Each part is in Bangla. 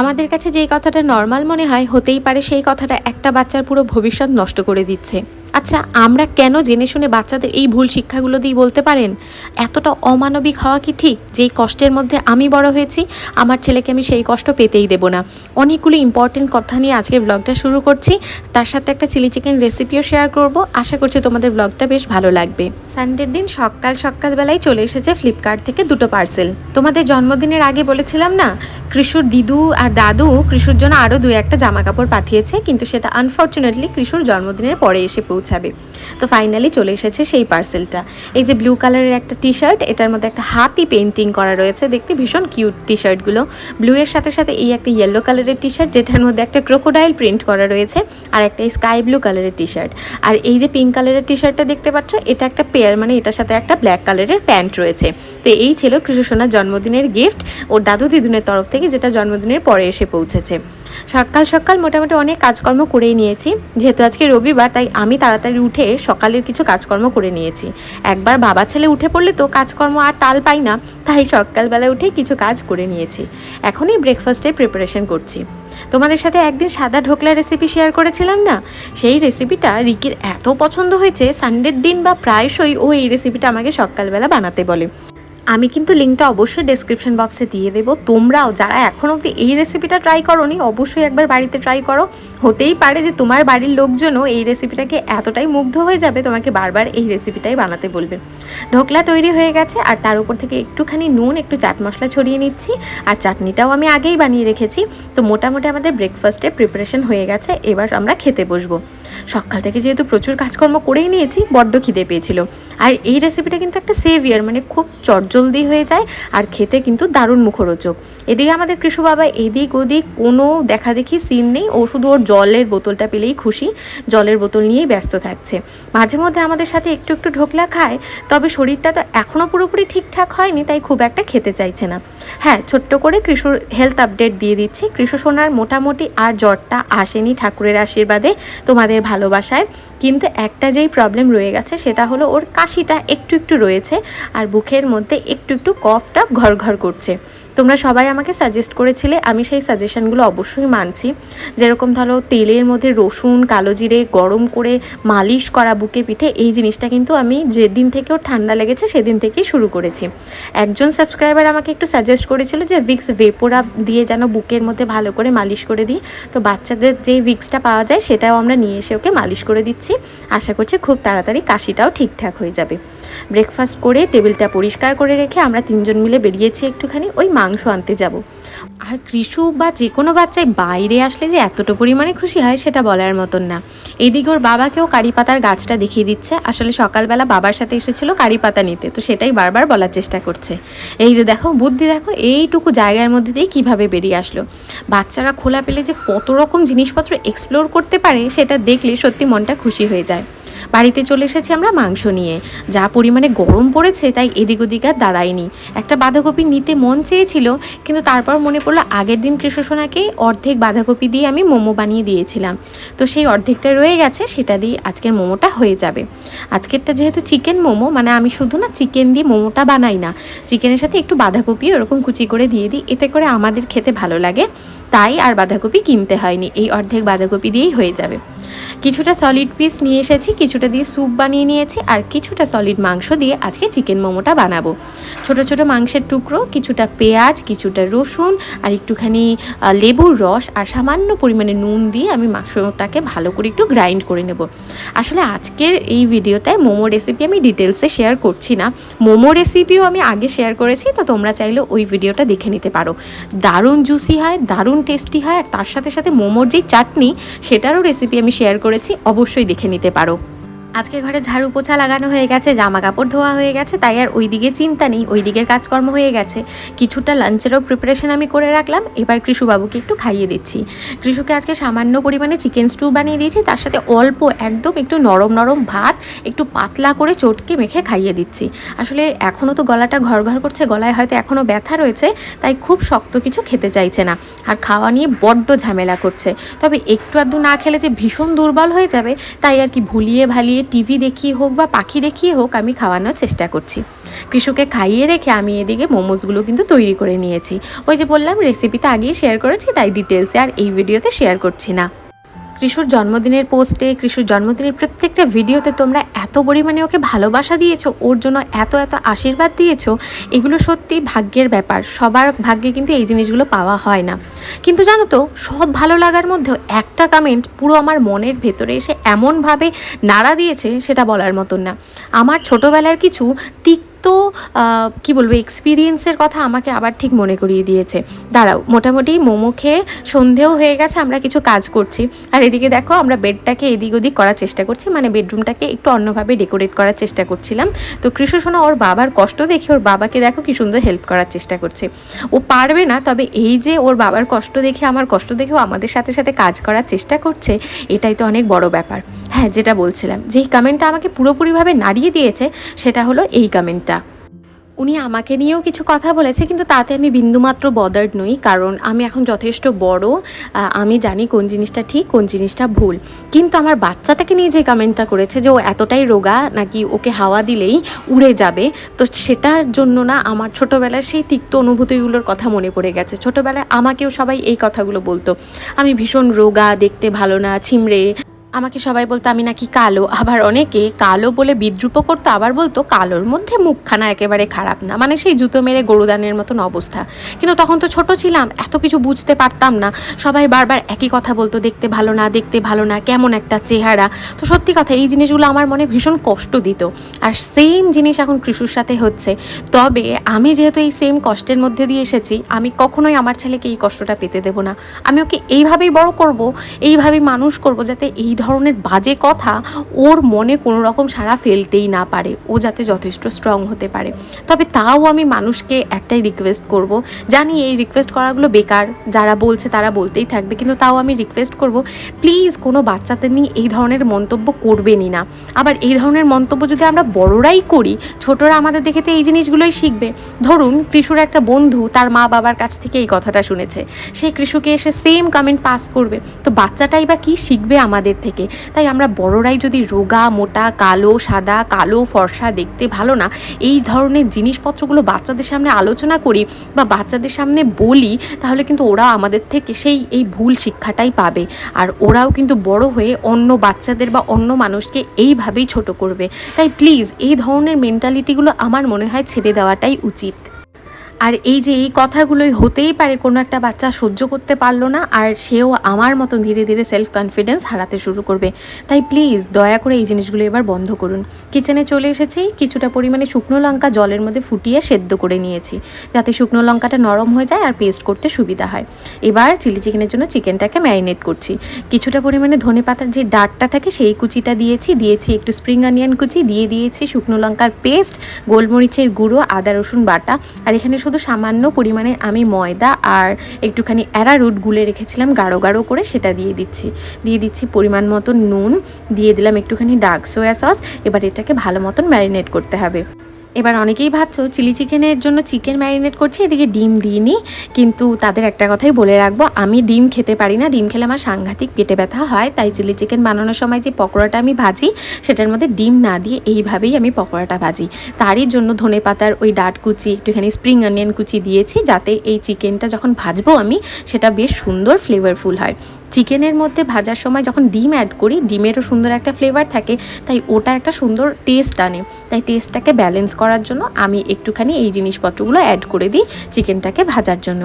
আমাদের কাছে যেই কথাটা নর্মাল মনে হয়, হতেই পারে সেই কথাটা একটা বাচ্চার পুরো ভবিষ্যৎ নষ্ট করে দিচ্ছে। আচ্ছা আমরা কেন জেনে শুনে বাচ্চাদের এই ভুল শিক্ষাগুলো দিয়ে বলতে পারেন? এতটা অমানবিক হওয়া কি ঠিক? যেই কষ্টের মধ্যে আমি বড় হয়েছি, আমার ছেলেকে আমি সেই কষ্ট পেতেই দেবো না। অনেকগুলো ইম্পর্টেন্ট কথা নিয়ে আজকে ব্লগটা শুরু করছি। তার সাথে একটা চিলি চিকেন রেসিপিও শেয়ার করব। আশা করছি তোমাদের ব্লগটা বেশ ভালো লাগবে। সানডের দিন সকাল সকালবেলায় চলে এসেছে ফ্লিপকার্ট থেকে দুটো পার্সেল তোমাদের জন্মদিনের আগে বলেছিলাম না, কৃষুর দিদু আর দাদু কৃষুর জন্য আরও দু একটা জামা কাপড় পাঠিয়েছে, কিন্তু সেটা আনফর্চুনেটলি কৃষুর জন্মদিনের পরে এসে পৌঁছাবে তো ফাইনালি চলে এসেছে সেই পার্সেলটা এই যে ব্লু কালারের একটা টি শার্ট এটার মধ্যে একটা হাতি পেন্টিং করা রয়েছে। দেখতে ভীষণ কিউট টি শার্টগুলো ব্লু এর সাথে সাথে এই একটা ইয়েলো কালারের টি শার্ট যেটার মধ্যে একটা ক্রোকোডাইল প্রিন্ট করা রয়েছে, আর একটা স্কাই ব্লু কালারের টি শার্ট আর এই যে পিঙ্ক কালারের টি শার্টটা দেখতে পাচ্ছ, এটা একটা পেয়ার মানে এটার সাথে একটা ব্ল্যাক কালারের প্যান্ট রয়েছে। তো এই ছিল কৃষু সোনার জন্মদিনের গিফট ওর দাদু দিদুনের তরফ থেকে, যেটা জন্মদিনের পরে এসে পৌঁছেছে। সকাল সকাল মোটামুটি অনেক কাজকর্ম করেই নিয়েছি। যেহেতু আজকে রবিবার, তাই আমি তাড়াতাড়ি উঠে সকালের কিছু কাজকর্ম করে নিয়েছি। একবার বাবা ছেলে উঠে পড়লে তো কাজকর্ম আর তাল পাই না, তাই সকালবেলা উঠে কিছু কাজ করে নিয়েছি। এখনই ব্রেকফাস্টের প্রিপারেশন করছি। তোমাদের সাথে একদিন সাদা ঢোকলা রেসিপি শেয়ার করেছিলাম না? সেই রেসিপিটা রিকির এত পছন্দ হয়েছে সানডের দিন বা প্রায়শই ও এই রেসিপিটা আমাকে সকালবেলা বানাতে বলে। আমি কিন্তু লিঙ্কটা অবশ্যই ডেসক্রিপশন বক্সে দিয়ে দেবো। তোমরাও যারা এখন অবধি এই রেসিপিটা ট্রাই করোনি, অবশ্যই একবার বাড়িতে ট্রাই করো। হতেই পারে যে তোমার বাড়ির লোকজনও এই রেসিপিটাকে এতটাই মুগ্ধ হয়ে যাবে, তোমাকে বারবার এই রেসিপিটাই বানাতে বলবে। ঢোকলা তৈরি হয়ে গেছে, আর তার উপর থেকে একটুখানি নুন, একটু চাট মশলা ছড়িয়ে নিচ্ছি, আর চাটনিটাও আমি আগেই বানিয়ে রেখেছি। তো মোটামুটি আমাদের ব্রেকফাস্টের প্রিপারেশন হয়ে গেছে, এবার আমরা খেতে বসবো। সকাল থেকে যেহেতু প্রচুর কাজকর্ম করেই নিয়েছি, বড্ড খিদে পেয়েছিল। আর এই রেসিপিটা কিন্তু একটা সেভিয়ার মানে খুব চটজলদি হয়ে যায় আর খেতে কিন্তু দারুণ মুখরোচক। এদিকে আমাদের কৃষু বাবা এদিক ওদিক কোনো দেখা দেখি সিন নেই। ও শুধু ওর জলের বোতলটা পেলেই খুশি। জলের বোতল নিয়েই ব্যস্ত থাকছে। মাঝে মধ্যে আমাদের সাথে একটু একটু ঢোকলা খায়, তবে শরীরটা তো এখনও পুরোপুরি ঠিকঠাক হয়নি, তাই খুব একটা খেতে চাইছে না। হ্যাঁ ছোট্ট করে কৃষুর হেলথ আপডেট দিয়ে দিচ্ছি। কৃষু সোনার মোটামুটি আর জ্বরটা আসেনি ঠাকুরের আশীর্বাদে তোমাদের ভালোবাসায়। কিন্তু একটা যেই প্রবলেম রয়ে গেছে, সেটা হলো ওর কাশিটা একটু একটু রয়েছে। আর বুকের মধ্যে একটু একটু কফটা ঘর ঘর করছে। তোমরা সবাই আমাকে সাজেস্ট করেছিলে, আমি সেই সাজেশনগুলো অবশ্যই মানছি। যেরকম ধরো তেলের মধ্যে রসুন, কালো জিরে গরম করে মালিশ করা বুকে পিঠে, এই জিনিসটা কিন্তু আমি যেদিন থেকেও ঠান্ডা লেগেছে সেদিন থেকেই শুরু করেছি। একজন সাবস্ক্রাইবার আমাকে একটু সাজেস্ট করেছিল যে ভিক্স ভেপোরা দিয়ে যেন বুকের মধ্যে ভালো করে মালিশ করে দিই। তো বাচ্চাদের যেই ভিক্সটা পাওয়া যায় সেটাও আমরা নিয়ে এসে ওকে মালিশ করে দিচ্ছি। আশা করছি খুব তাড়াতাড়ি কাশিটাও ঠিকঠাক হয়ে যাবে। ব্রেকফাস্ট করে টেবিলটা পরিষ্কার করে রেখে আমরা তিনজন মিলে বেরিয়েছি একটুখানি, ওই মাংস আনতে যাব। আর কৃষু বা যে কোনো বাচ্চাই বাইরে আসলে যে এতটা পরিমাণে খুশি হয় সেটা বলার মতন না। এদিকে ওর বাবাকেও কারি পাতার গাছটা দেখিয়ে দিচ্ছে। আসলে সকালবেলা বাবার সাথে এসেছিল কারি পাতা নিতে, তো সেটাই বারবার বলার চেষ্টা করছে। এই যে দেখো, বুদ্ধি দেখো, এইটুকু জায়গার মধ্যে দিয়ে কীভাবে বেরিয়ে আসলো। বাচ্চারা খোলা পেলে যে কত রকম জিনিসপত্র এক্সপ্লোর করতে পারে, সেটা দেখলে সত্যি মনটা খুশি হয়ে যায়। বাড়িতে চলে এসেছি আমরা মাংস নিয়ে। যা পরিমাণে গরম পড়েছে, তাই এদিক ওদিক আর দাঁড়ায়নি। একটা বাঁধাকপি নিতে মন চেয়েছিল কিন্তু তারপর মনে পড়ল আগের দিন কৃষ্ণসোনাকে অর্ধেক বাঁধাকপি দিয়ে আমি মোমো বানিয়ে দিয়েছিলাম। তো সেই অর্ধেকটা রয়ে গেছে, সেটা দিয়ে আজকের মোমোটা হয়ে যাবে। আজকেরটা যেহেতু চিকেন মোমো মানে আমি শুধু না চিকেন দিয়ে মোমোটা বানাই না, চিকেনের সাথে একটু বাঁধাকপি ওরকম কুচি করে দিয়ে দিই, এতে করে আমাদের খেতে ভালো লাগে। তাই আর বাঁধাকপি কিনতে হয়নি, এই অর্ধেক বাঁধাকপি দিয়েই হয়ে যাবে। কিছুটা সলিড পিস নিয়ে এসেছি, কিছুটা দিয়ে স্যুপ বানিয়ে নিয়েছি আর কিছুটা সলিড মাংস দিয়ে আজকে চিকেন মোমোটা বানাবো। ছোট ছোট মাংসের টুকরো, কিছুটা পেঁয়াজ, কিছুটা রসুন আর একটুখানি লেবুর রস আর সামান্য পরিমাণে নুন দিয়ে আমি মাংসটাকে ভালো করে একটু গ্রাইন্ড করে নেব। আসলে আজকের এই ভিডিওটায় মোমো রেসিপি আমি ডিটেলসে শেয়ার করছি না। মোমো রেসিপিও আমি আগে শেয়ার করেছি, তো তোমরা চাইলে ওই ভিডিওটা দেখে নিতে পারো। দারুণ জুসি হয়, দারুণ টেস্টি হয় আর তার সাথে সাথে মোমোর যেই চাটনি, সেটারও রেসিপি আমি শেয়ার করেছি অবশ্যই দেখে নিতে পারো। আজকে ঘরে ঝাড়ু পোছা লাগানো হয়ে গেছে জামা কাপড় ধোয়া হয়ে গেছে, তাই আর ওই দিকে চিন্তা নেই ওই দিকের কাজকর্ম হয়ে গেছে। কিছুটা লাঞ্চেরও প্রিপারেশন আমি করে রাখলাম, এবার কৃষুবাবুকে একটু খাইয়ে দিচ্ছি। কৃষুকে আজকে সামান্য পরিমাণে চিকেন স্টু বানিয়ে দিয়েছি, তার সাথে অল্প একদম একটু নরম নরম ভাত, একটু পাতলা করে চটকে মেখে খাইয়ে দিচ্ছি। আসলে এখনও তো গলাটা ঘর ঘর করছে, গলায় হয়তো এখনও ব্যথা রয়েছে, তাই খুব শক্ত কিছু খেতে চাইছে না, আর খাওয়া নিয়ে বড্ড ঝামেলা করছে। তবে একটু আধটু না খেলে যে ভীষণ দুর্বল হয়ে যাবে, তাই আর কি ভুলিয়ে ভালিয়ে টিভি দেখিয়ে হোক বা পাখি দেখিয়ে হোক আমি খাওয়ানোর চেষ্টা করছি। কৃষকে খাইয়ে রেখে আমি এদিকে মোমোসগুলো কিন্তু তৈরি করে নিয়েছি। ওই যে বললাম রেসিপিটা আগেই শেয়ার করেছি, তাই ডিটেলসে আর এই ভিডিওতে শেয়ার করছি না। কৃষুর জন্মদিনের পোস্টে, কৃষুর জন্মদিনের প্রত্যেকটা ভিডিওতে তোমরা এত পরিমাণে ওকে ভালোবাসা দিয়েছ, ওর জন্য এত এত আশীর্বাদ দিয়েছ, এগুলো সত্যি ভাগ্যের ব্যাপার। সবার ভাগ্যে কিন্তু এই জিনিসগুলো পাওয়া হয় না। কিন্তু জানো তো, সব ভালো লাগার মধ্যেও একটা কমেন্ট পুরো আমার মনের ভেতরে এসে এমনভাবে নাড়া দিয়েছে, সেটা বলার মতন না। আমার ছোটোবেলার কিছু তিক্ত কি বলব এক্সপিরিয়েন্সের কথা আমাকে আবার ঠিক মনে করিয়ে দিয়েছে। দাঁড়াও, মোটামুটি মোমো খেয়ে সন্ধেও হয়ে গেছে, আমরা কিছু কাজ করছি। আর এদিকে দেখো, আমরা বেডটাকে এদিক ওদিক করার চেষ্টা করছি মানে বেডরুমটাকে একটু অন্যভাবে ডেকোরেট করার চেষ্টা করছিলাম। তো কৃষ্ণ ওর বাবার কষ্ট দেখে ওর বাবাকে দেখো কি সুন্দর হেল্প করার চেষ্টা করছে। ও পারবে না, তবে এই যে ওর বাবার কষ্ট দেখে, আমার কষ্ট দেখেও আমাদের সাথে সাথে কাজ করার চেষ্টা করছে, এটাই তো অনেক বড় ব্যাপার। হ্যাঁ যেটা বলছিলাম, যেই কমেন্টটা আমাকে পুরোপুরিভাবে নাড়িয়ে দিয়েছে, সেটা হলো এই কমেন্টটা উনি আমাকে নিয়েও কিছু কথা বলেছে, কিন্তু তাতে আমি বিন্দুমাত্র বদার্ড নই, কারণ আমি এখন যথেষ্ট বড়। আমি জানি কোন জিনিসটা ঠিক, কোন জিনিসটা ভুল। কিন্তু আমার বাচ্চাটাকে নিয়ে যে কমেন্টটা করেছে যে ও এতটাই রোগা, নাকি ওকে হাওয়া দিলেই উড়ে যাবে, তো সেটার জন্য না আমার ছোটোবেলায় সেই তিক্ত অনুভূতিগুলোর কথা মনে পড়ে গেছে। ছোটোবেলায় আমাকেও সবাই এই কথাগুলো বলতো। আমি ভীষণ রোগা, দেখতে ভালো না, ছিমড়ে। আমাকে সবাই বলতো, আমি নাকি কালো। আবার অনেকে কালো বলে বিদ্রুপ করতো, আবার বলতো, কালোর মধ্যে মুখখানা একেবারে খারাপ না। মানে সেই জুতো মেরে গরুদানের মতন অবস্থা। কিন্তু তখন তো ছোট ছিলাম, এত কিছু বুঝতে পারতাম না। সবাই বারবার একই কথা বলতো, দেখতে ভালো না, দেখতে ভালো না, কেমন একটা চেহারা। তো সত্যি কথা, এই জিনিসগুলো আমার মনে ভীষণ কষ্ট দিত। আর সেম জিনিস এখন কৃষুর সাথে হচ্ছে। তবে আমি যেহেতু এই সেম কষ্টের মধ্যে দিয়ে এসেছি, আমি কখনোই আমার ছেলেকে এই কষ্টটা পেতে দেবো না। আমি ওকে এইভাবেই বড় করব, এইভাবেই মানুষ করব, যাতে এই ধরনের বাজে কথা ওর মনে কোনো রকম সারা ফেলতেই না পারে। ও যাতে যথেষ্ট স্ট্রং হতে পারে। তবে তাও আমি মানুষকে একটাই রিকোয়েস্ট করব, জানি এই রিকোয়েস্ট করাগুলো বেকার, যারা বলছে তারা বলতেই থাকবে, কিন্তু তাও আমি রিকোয়েস্ট করব প্লিজ কোনো বাচ্চাদের নিয়ে এই ধরনের মন্তব্য করবেনই না। আবার এই ধরনের মন্তব্য যদি আমরা বড়রাই করি, ছোটরা আমাদের দেখে তো এই জিনিসগুলোই শিখবে। ধরুন, কৃষুর একটা বন্ধু তার মা বাবার কাছ থেকে এই কথাটা শুনেছে। সে কৃষুকে এসে সেম কমেন্ট পাস করবে। তো বাচ্চাটাই বা কি শিখবে আমাদের থেকে? তাই আমরা বড়রাই যদি রোগা, মোটা, কালো, সাদা, কালো, ফর্সা দেখতে ভালো না, এই ধরনের জিনিসপত্রগুলো বাচ্চাদের সামনে আলোচনা করি বা বাচ্চাদের সামনে বলি, তাহলে কিন্তু ওরা আমাদের থেকে সেই এই ভুল শিক্ষাটাই পাবে। আর ওরাও কিন্তু বড় হয়ে অন্য বাচ্চাদের বা অন্য মানুষকে এইভাবেই ছোট করবে। তাই প্লিজ এই ধরনের মেন্টালিটিগুলো আমার মনে হয় ছেড়ে দেওয়াটাই উচিত। আর এই যে এই কথাগুলোই হতেই পারে কোনো একটা বাচ্চা সহ্য করতে পারল না, আর সেও আমার মতন ধীরে ধীরে সেলফ কনফিডেন্স হারাতে শুরু করবে। তাই প্লিজ দয়া করে এই জিনিসগুলো এবার বন্ধ করুন। কিচেনে চলে এসেছি, কিছুটা পরিমাণে শুকনো লঙ্কা জলের মধ্যে ফুটিয়ে সেদ্ধ করে নিয়েছি, যাতে শুকনো লঙ্কাটা নরম হয়ে যায় আর পেস্ট করতে সুবিধা হয়। এবার চিলি চিকেনের জন্য চিকেনটাকে ম্যারিনেট করছি। কিছুটা পরিমাণে ধনে পাতার যে ডাটটা থাকে সেই কুচিটা দিয়েছি দিয়েছি একটু স্প্রিং অনিয়ন কুচি, দিয়ে দিয়েছি শুকনো লঙ্কার পেস্ট গোলমরিচের গুঁড়ো, আদা রসুন বাটা। আর এখানে শুধু সামান্য পরিমাণে আমি ময়দা আর একটুখানি অ্যারারুট গুলে রেখেছিলাম গাঢ় গাঢ় করে, সেটা দিয়ে দিচ্ছি। দিয়ে দিচ্ছি পরিমাণ মতো নুন, দিয়ে দিলাম একটুখানি ডার্ক সোয়া সস এবার এটাকে ভালো মতন ম্যারিনেট করতে হবে। এবার অনেকেই ভাবছ চিলি চিকেনের জন্য চিকেন ম্যারিনেট করছি, এদিকে ডিম দিইনি, কিন্তু তাদের একটা কথাই বলে রাখব, আমি ডিম খেতে পারি না, ডিম খেলে আমার সাংঘাতিক পেটে ব্যথা হয়, তাই চিলি চিকেন বানানোর সময় যে পকোড়াটা আমি ভাজি, সেটার মধ্যে ডিম না দিয়ে এইভাবেই আমি পকোড়াটা ভাজি। তারই জন্য ধনে পাতার ওই ডাট কুচি, একটুখানি স্প্রিং অনিয়ন কুচি দিয়েছি, যাতে এই চিকেনটা যখন ভাজবো আমি, সেটা বেশ সুন্দর ফ্লেভারফুল হয়। চিকেনের মধ্যে ভাজার সময় যখন ডিম অ্যাড করি, ডিমেরও সুন্দর একটা ফ্লেভার থাকে, তাই ওটা একটা সুন্দর টেস্ট আনে। তাই টেস্টটাকে ব্যালেন্স করার জন্য আমি একটুখানি এই জিনিসপত্রগুলো অ্যাড করে দিই চিকেনটাকে ভাজার জন্য।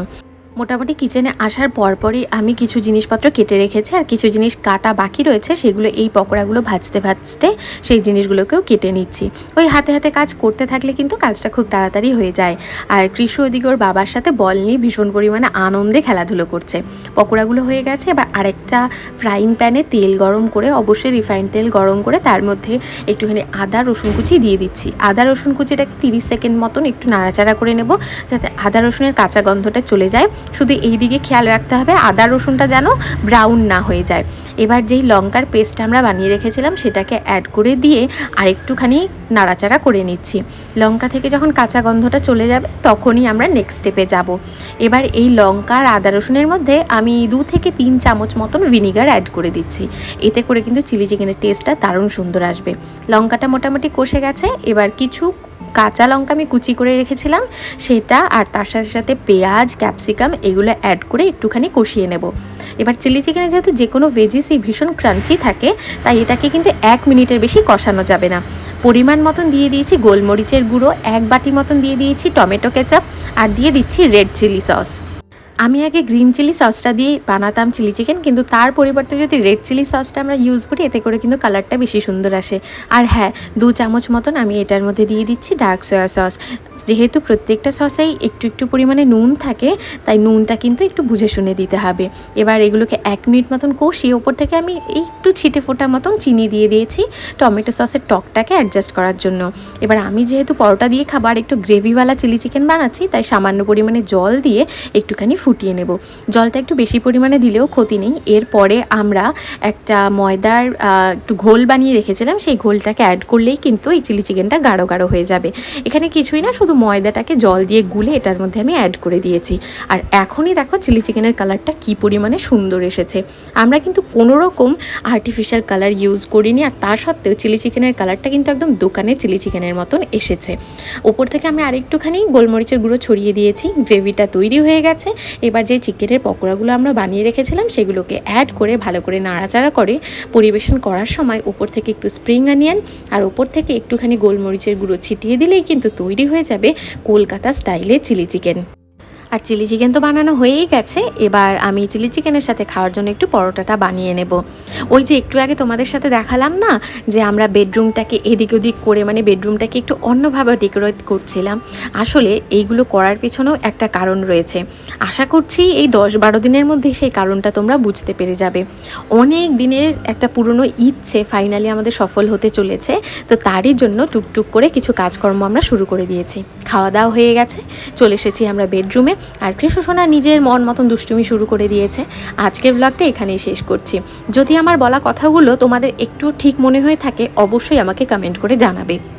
মোটামুটি কিচেনে আসার পরপরই আমি কিছু জিনিসপত্র কেটে রেখেছি আর কিছু জিনিস কাটা বাকি রয়েছে, সেগুলো এই পকোড়াগুলো ভাজতে ভাজতে সেই জিনিসগুলোকেও কেটে নিচ্ছি। ওই হাতে হাতে কাজ করতে থাকলে কিন্তু কাজটা খুব তাড়াতাড়ি হয়ে যায়। আর কৃষ্ণ ওদিকে বাবার সাথে বল নিয়ে ভীষণ পরিমাণে আনন্দে খেলাধুলো করছে। পকোড়াগুলো হয়ে গেছে, এবার আরেকটা ফ্রাইং প্যানে তেল গরম করে, অবশ্যই রিফাইন তেল গরম করে তার মধ্যে একটুখানি আদা, রসুন কুচি দিয়ে দিচ্ছি। আদা, রসুন কুচিটাকে তিরিশ সেকেন্ড মতন একটু নাড়াচাড়া করে নেব, যাতে আদা, রসুনের কাঁচা গন্ধটা চলে যায়। শুধু এই দিকে খেয়াল রাখতে হবে, আদা রসুনটা যেন ব্রাউন না হয়ে যায়। এবার যেই লঙ্কার পেস্ট আমরা বানিয়ে রেখেছিলাম, সেটাকে অ্যাড করে দিয়ে আর একটুখানি নাড়াচাড়া করে নিচ্ছি। লঙ্কা থেকে যখন কাঁচা গন্ধটা চলে যাবে, তখনই আমরা নেক্সট স্টেপে যাব। এবার এই লঙ্কা আর আদা রসুনের মধ্যে আমি দু থেকে তিন চামচ মতন ভিনিগার অ্যাড করে দিচ্ছি। এতে করে কিন্তু চিলি চিকেনের টেস্টটা দারুণ সুন্দর আসবে। লঙ্কাটা মোটামুটি কষে গেছে, এবার কিছু কাঁচা লঙ্কা আমি কুচি করে রেখেছিলাম, সেটা আর তার সাথে সাথে পেঁয়াজ, ক্যাপসিকাম এগুলো অ্যাড করে একটুখানি কষিয়ে নেব। এবার চিলি চিকেনে যেহেতু যে কোনো ভেজিসই ভীষণ ক্রাঞ্চি থাকে, তাই এটাকে কিন্তু এক মিনিটের বেশি কষানো যাবে না। পরিমাণ মতন দিয়ে দিয়েছি গোলমরিচের গুঁড়ো, এক বাটি মতন দিয়ে দিয়েছি টমেটো কেচাপ, আর দিয়ে দিচ্ছি রেড চিলি সস আমি আগে গ্রিন চিলি সসটা দিয়ে বানাতাম চিলি চিকেন, কিন্তু তার পরিবর্তে যদি রেড চিলি সসটা আমরা ইউজ করি, এতে করে কিন্তু কালারটা বেশি সুন্দর আসে। আর হ্যাঁ দু চামচ মতন আমি এটার মধ্যে দিয়ে দিচ্ছি ডার্ক সয়া সস। যেহেতু প্রত্যেকটা সসেই একটু একটু পরিমাণে নুন থাকে, তাই নুনটা কিন্তু একটু বুঝে শুনে দিতে হবে। এবার এগুলোকে এক মিনিট মতন কষিয়ে ওপর থেকে আমি একটু ছিটে ফোটা মতন চিনি দিয়ে দিয়েছি টমেটো সসের টকটাকে অ্যাডজাস্ট করার জন্য। এবার আমি যেহেতু পরোটা দিয়ে খাবার একটু গ্রেভিওয়ালা চিলি চিকেন বানাচ্ছি, তাই সামান্য পরিমাণে জল দিয়ে একটুখানি ফুটিয়ে নেব। জলটা একটু বেশি পরিমাণে দিলেও ক্ষতি নেই। এরপরে আমরা একটা ময়দার একটু ঘোল বানিয়ে রেখেছিলাম। সেই ঘোলটাকে অ্যাড করলেই কিন্তু এই চিলি চিকেনটা গাঢ় গাঢ় হয়ে যাবে। এখানে কিছুই না, শুধু ময়দাটাকে জল দিয়ে গুলে এটার মধ্যে আমি অ্যাড করে দিয়েছি। আর এখনই দেখো চিলি চিকেনের কালারটা কী পরিমাণে সুন্দর এসেছে। আমরা কিন্তু কোনো রকম আর্টিফিশিয়াল কালার ইউজ করিনি, আর তা সত্ত্বেও চিলি চিকেনের কালারটা কিন্তু একদম দোকানে চিলি চিকেনের মতন এসেছে। ওপর থেকে আমি আরেকটুখানি গোলমরিচের গুঁড়ো ছড়িয়ে দিয়েছি। গ্রেভিটা তৈরি হয়ে গেছে। এবার যে চিকেনের পকোড়াগুলো আমরা বানিয়ে রেখেছিলাম, সেগুলোকে অ্যাড করে ভালো করে নাড়াচাড়া করে পরিবেশন করার সময় উপর থেকে একটু স্প্রিং অনিয়ন আর ওপর থেকে একটুখানি গোলমরিচের গুঁড়ো ছিটিয়ে দিলেই কিন্তু তৈরি হয়ে যাবে কলকাতা স্টাইলে চিলি চিকেন আর চিলি চিকেন তো বানানো হয়েই গেছে। এবার আমি চিলি চিকেনের সাথে খাওয়ার জন্য একটু পরোটাটা বানিয়ে নেব। ওই যে একটু আগে তোমাদের সাথে দেখালাম না, যে আমরা বেডরুমটাকে এদিক ওদিক করে মানে বেডরুমটাকে একটু অন্যভাবে ডেকোরেট করছিলাম। আসলে এইগুলো করার পেছনেও একটা কারণ রয়েছে। আশা করছি এই দশ বারো দিনের মধ্যে সেই কারণটা তোমরা বুঝতে পেরে যাবে। অনেক দিনের একটা পুরনো ইচ্ছে ফাইনালি আমাদের সফল হতে চলেছে। তো তারই জন্য টুকটুক করে কিছু কাজকর্ম আমরা শুরু করে দিয়েছি। খাওয়া দাওয়া হয়ে গেছে, চলে এসেছি আমরা বেডরুমে আর কৃষ্ণ সোনা নিজের মন মতন দুষ্টুমি শুরু করে দিয়েছে। আজকের ব্লগটা এখানেই শেষ করছি। যদি আমার বলা কথাগুলো তোমাদের একটু ঠিক মনে হয়ে থাকে, অবশ্যই আমাকে কমেন্ট করে জানাবে।